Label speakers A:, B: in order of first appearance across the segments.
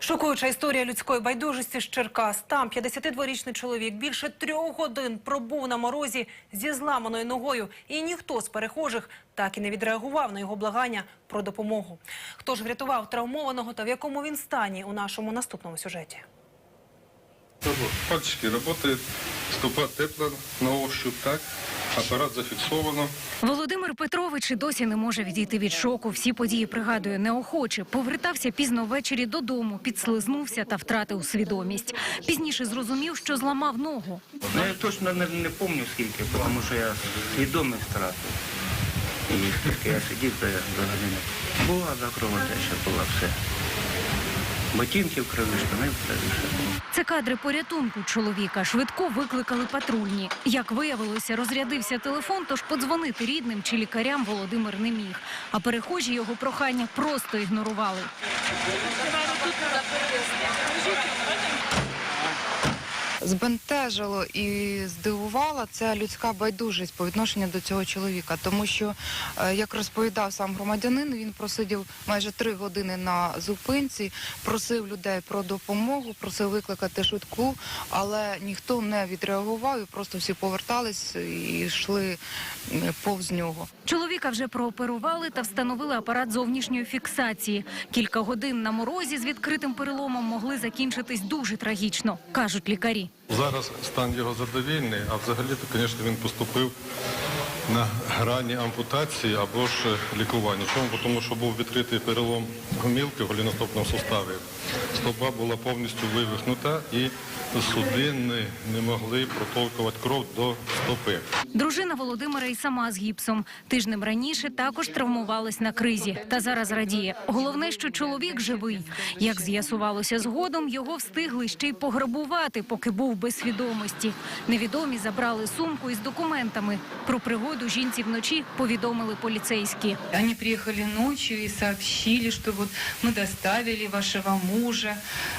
A: Шокуюча історія людської байдужості з Черкас. Там 52-річний чоловік більше трьох годин пробув на морозі зі зламаною ногою, і ніхто з перехожих так і не відреагував на його благання про допомогу. Хто ж врятував травмованого та в якому він стані у нашому наступному сюжеті?
B: Пальчики работают, ступа тепла на ощупь, так? Апарат зафіксовано.
C: Володимир Петрович і досі не може відійти від шоку. Всі події пригадує неохоче. Повертався пізно ввечері додому, підслизнувся та втратив свідомість. Пізніше зрозумів, що зламав ногу.
D: Ну, я точно не, не пам'ятаю скільки, тому що я свідомість втратив. І скільки я сидів, то я взагалі не була закровотеча, була все. Ботинки крові, штани в.
C: Це кадри порятунку чоловіка. Швидко викликали патрульні. Як виявилося, розрядився телефон, тож подзвонити рідним чи лікарям Володимир не міг. А перехожі його прохання просто ігнорували.
E: Збентежило і здивувала ця людська байдужість по відношенню до цього чоловіка. Тому що, е, як розповідав сам громадянин, він просидів майже три години на зупинці, просив людей про допомогу, просив викликати швидку, але ніхто не відреагував і просто всі повертались і йшли повз нього.
C: Чоловіка вже прооперували та встановили апарат зовнішньої фіксації. Кілька годин на морозі з відкритим переломом могли закінчитись дуже трагічно, кажуть лікарі.
B: Зараз стан його задовільний, а взагалі-то, звісно, він поступив на грані ампутації або ж лікування. Чому? Тому що був відкритий перелом гомілки в голіностопному суставі. Стопа була повністю вивихнута і судини не могли протолкувати кров до стопи.
C: Дружина Володимира і сама з гіпсом. Тижнем раніше також травмувалась на кризі. Та зараз радіє. Головне, що чоловік живий. Як з'ясувалося згодом, його встигли ще й пограбувати, поки був без свідомості. Невідомі забрали сумку із документами. Про пригоду жінці вночі повідомили поліцейські.
F: Они приехали ночью и сообщили, что вот мы доставили вашего мужа,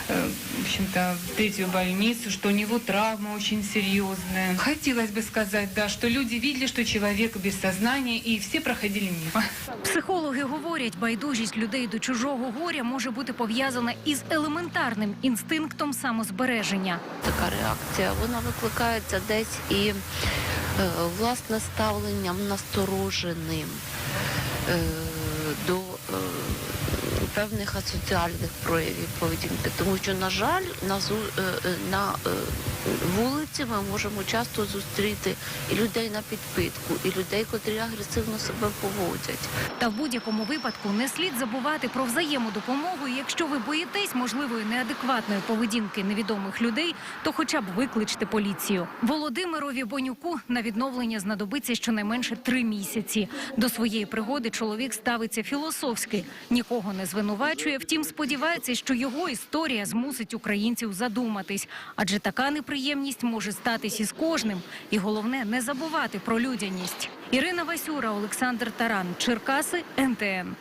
F: э, в общем-то, в третью больницу, что у него травма очень серьезная. Хотелось бы сказать, да, что люди видели, что человек без сознания, и все проходили мимо.
C: Психологи говорять, байдужість людей до чужого горя може бути пов'язана із елементарним інстинктом самозбереження.
G: така реакція. Вона викликається десь і е, власне ставленням настороженим е, до е, певних асоціальних проявів поведінки. Тому що, на жаль, на, е, е, на е, вулиці ми можемо часто зустріти і людей на підпитку, і людей, котрі агресивно себе поводять.
C: Та в будь-якому випадку не слід забувати про взаємодопомогу. Якщо ви боїтесь можливої неадекватної поведінки невідомих людей, то хоча б викличте поліцію. Володимирові Бонюку на відновлення знадобиться щонайменше три місяці. До своєї пригоди чоловік ставиться філософськи, нікого не звинувачує. Втім, сподівається, що його історія змусить українців задуматись, адже така неприємність може статись із кожним. І головне не забувати про людяність. Ірина Васюра, Олександр Таран, Черкаси, НТН.